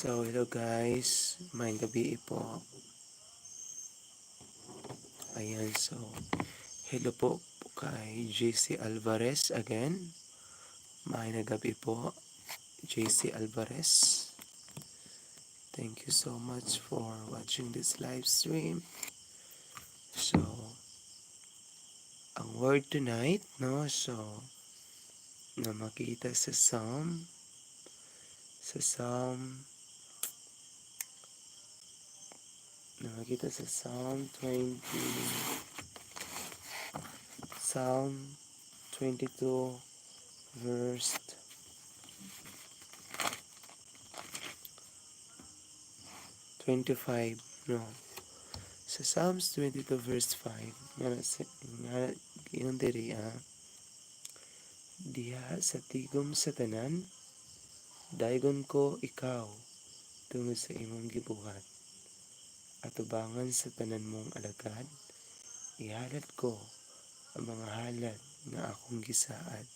So, hello guys. May gabi po. Ayan, so, hello po, kay JC Alvarez again. May gabi po, JC Alvarez. Thank you so much for watching this live stream. So, ang word tonight, no? So, na makita sa Psalm, sa Psalm, na makita sa Psalm 20, Psalm 22, verse 25, no? Sa Psalms 22 verse 5, nga yung diri ah, diha sa tigom sa tanan, daygon ko ikaw tungod sa imong gibuhat. At ubangan sa tanan mong alagad, ihalad ko ang mga halad nga akong gisaad.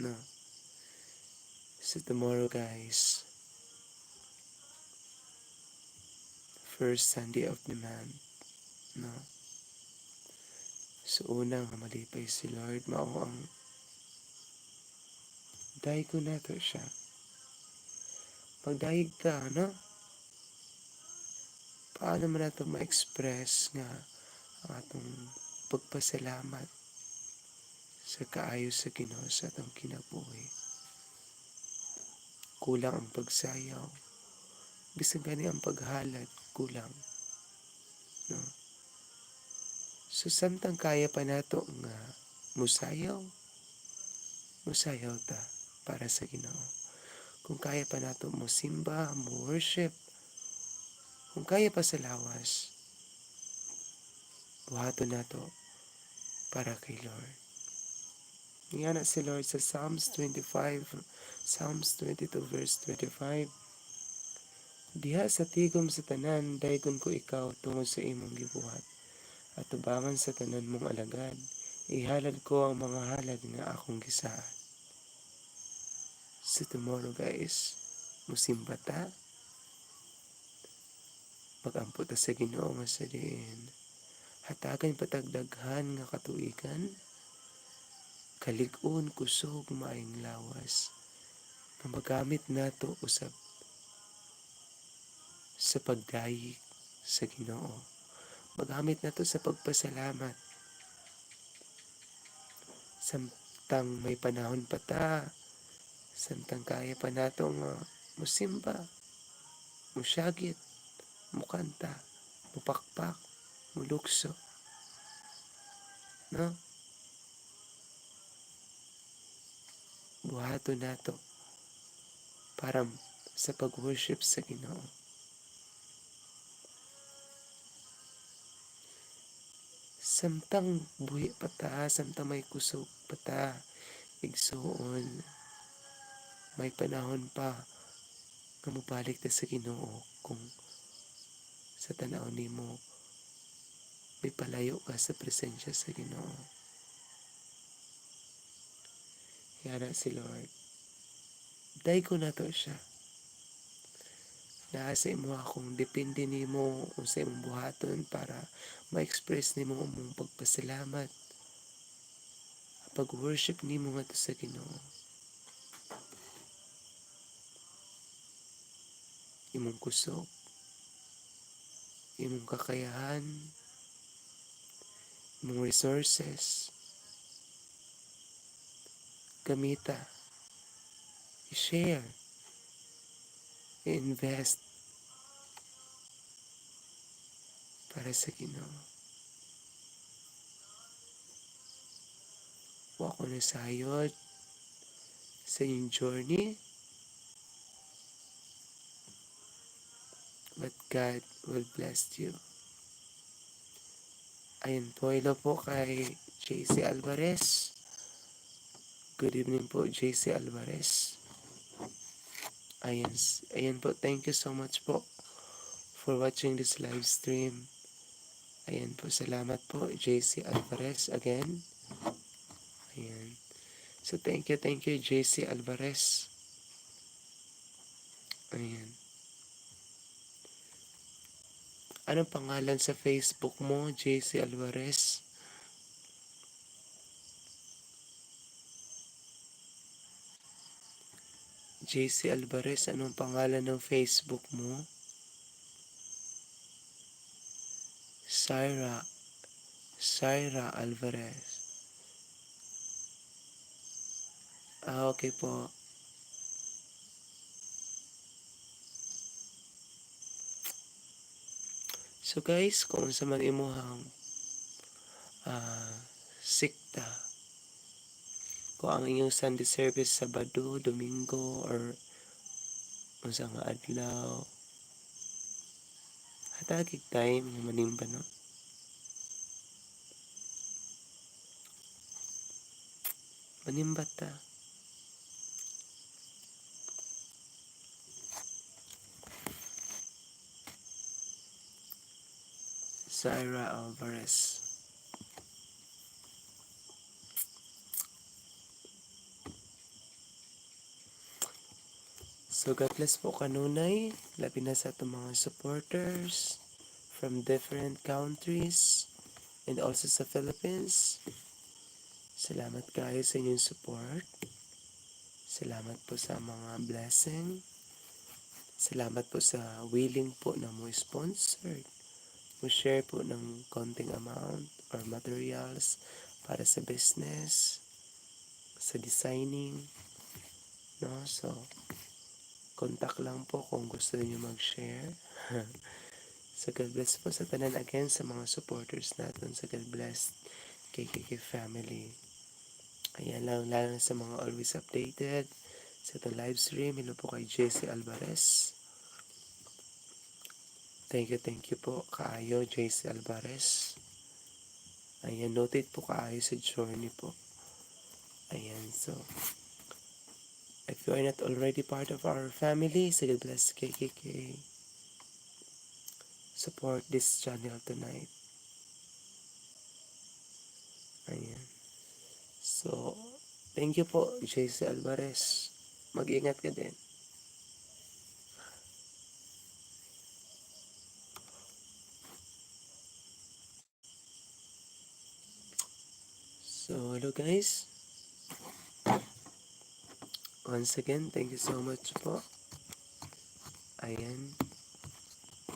No? So tomorrow guys, first Sunday of the month, no? So unang malipay si Lord, mao ang dahil ko na to siya. Pagdahig ta, no? Paano man nato ma-express nga ang atong pagpasalamat sa kaayo sa Ginoo sa atong kinabuhi. Kulang ang pagsayaw. Bisag gani ang paghalad, kulang. No? So, samtang kaya pa nato nga musayaw, musayaw ta para sa Ginoo. Kung kaya pa nato mo simba, mo worship, kung kaya pa sa lawas, buhato nato para kay Lord. Nga na si Lord sa Psalms 25, Psalms 22 verse 25, Diha sa tigom sa tanan, daygon ko ikaw tungod sa imong gibuhat. At tubangan sa tanan mong alagad, ihalad ko ang mga halad nga akong gisaad. So tomorrow guys, musimba ta. Magampo ta sa Ginoo nga sa diin. Hatagan patagdaghan nga katuigan. Kalig-on kusog maayong lawas. Nga magamit nato usab sa pagdayik sa Ginoo. Magamit nato sa pagpasalamat. Samtang may panahon pa ta, samtang kaya pa nato nga musimba, musyagit, mukanta, mupakpak, mulukso. No? Buhato nato para sa pag-worship sa Ginoo. Samtang buhi pa ta, samtang may kusog pa ta, igsuon, may panahon pa nga mubalik ta sa Ginoo kung sa tanaw nimo may palayo ka sa presensya sa Ginoo. Yara si Lord. Day ko na to siya. Nasa imo akong depende nimo kung sa imong buhaton para ma-express nimo ang mong pagpasalamat. Pag-worship nimo nga sa Ginoo. Imong kusog imong kakayahan, imong resources, gamita, i-share, i-invest para sa Ginoo. Wa ko na sayod sa inyong journey, but God will bless you. Ayun po, hello po kay JC Alvarez. Good evening po, JC Alvarez. Ayan, ayan po, thank you so much po for watching this live stream. Ayan po, salamat po, JC Alvarez again. Ayan. So, thank you, thank you, JC Alvarez. Ayan. Anong pangalan sa Facebook mo, JC Alvarez? JC Alvarez, anong pangalan ng Facebook mo? Syra. Syra Alvarez. Ah, okay po. So guys, kung sa man imuhang ah, sikta, kung ang inyong Sunday service Sabado, Domingo, or unsa nga adlaw, hatagig time nga manimba no. Manimba ta. Zaira Alvarez. So God bless po kanunay, labi na sa itong mga supporters from different countries and also sa Philippines. Salamat kayo sa inyong support. Salamat po sa mga blessing. Salamat po sa willing po na mo sponsored. Mo share po ng konting amount or materials para sa business, sa designing. No? So, contact lang po kung gusto niyo mag-share. so God bless po sa tanan again sa mga supporters natin. So God bless KKK family. Ayan lang, lalo sa mga always updated sa itong live stream. Hello po kay JC Alvarez. Thank you, thank you po kaayo JC Alvarez. Ayan, noted po kaayo sa journey po. Ayan, so If you are not already part of our family, say God bless KKK. Support this channel tonight. Ayan. So, thank you po, JC Alvarez. Mag-ingat ka din. So, hello guys. Once again, thank you so much po. Ayan.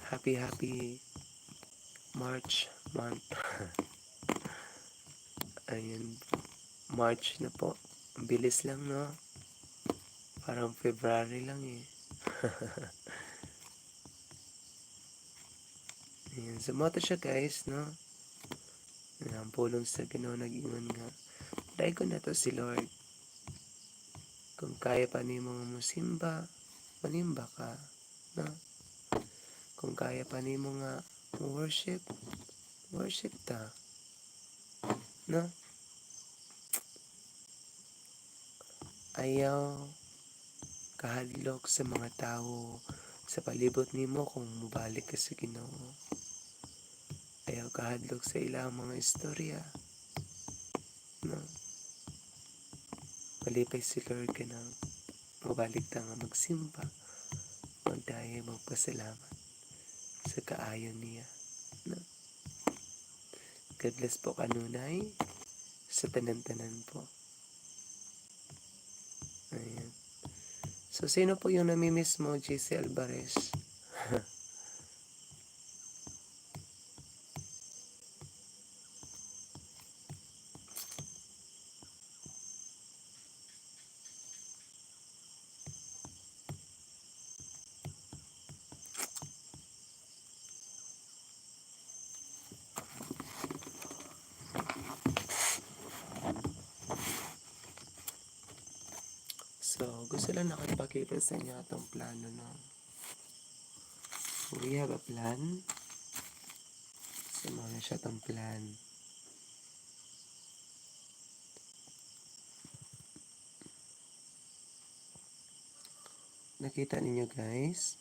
Happy, happy March month. Ayan. March na po. Ang bilis lang, no? Parang February lang eh. Ayan. Sumoto siya guys, no? Ang pulong sa Ginoo nag-ingon nga. Dahil ko na to si Lord. Kung kaya pa ni mga musimba, manimba ka. No? Kung kaya pa ni mga worship, worship ta. No? Ayaw kahadlok sa mga tao sa palibot nimo kung mubalik ka sa Ginoo. Ayaw kahadlok sa ilang mga istorya. No? Malipay si Lord ka nang mabalik ta nga magsimba. Magdaya magpasalamat sa kaayon niya. No? God bless po kanunay sa tanan-tanan po. Ayan. So, sino po yung namimiss mo, JC Alvarez? Lang nakipakita sa inyo itong plano no. We have a plan. So, mga siya itong plan. Nakita ninyo guys?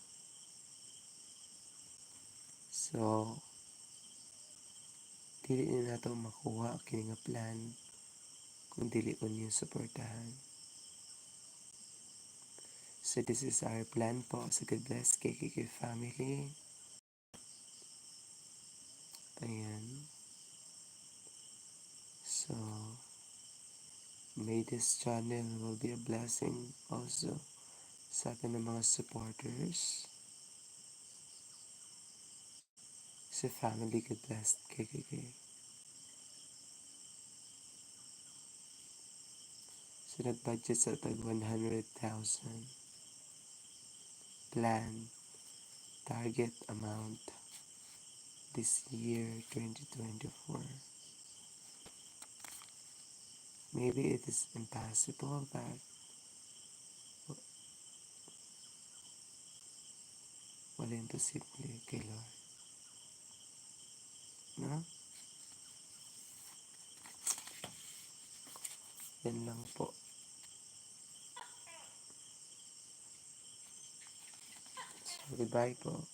So, dili na nato makuha kini nga plan kung dili ko niyo suportahan. So this is our plan po sa God Bless KKK family. Ayan. So, may this channel will be a blessing also sa atin ng mga supporters. Sa family God Bless KKK. So, nag-budget sa tag 100,000. Plan. Target amount this year 2024. Maybe it is impossible, but wala imposible kay Lord. No? Yan lang po. Goodbye po.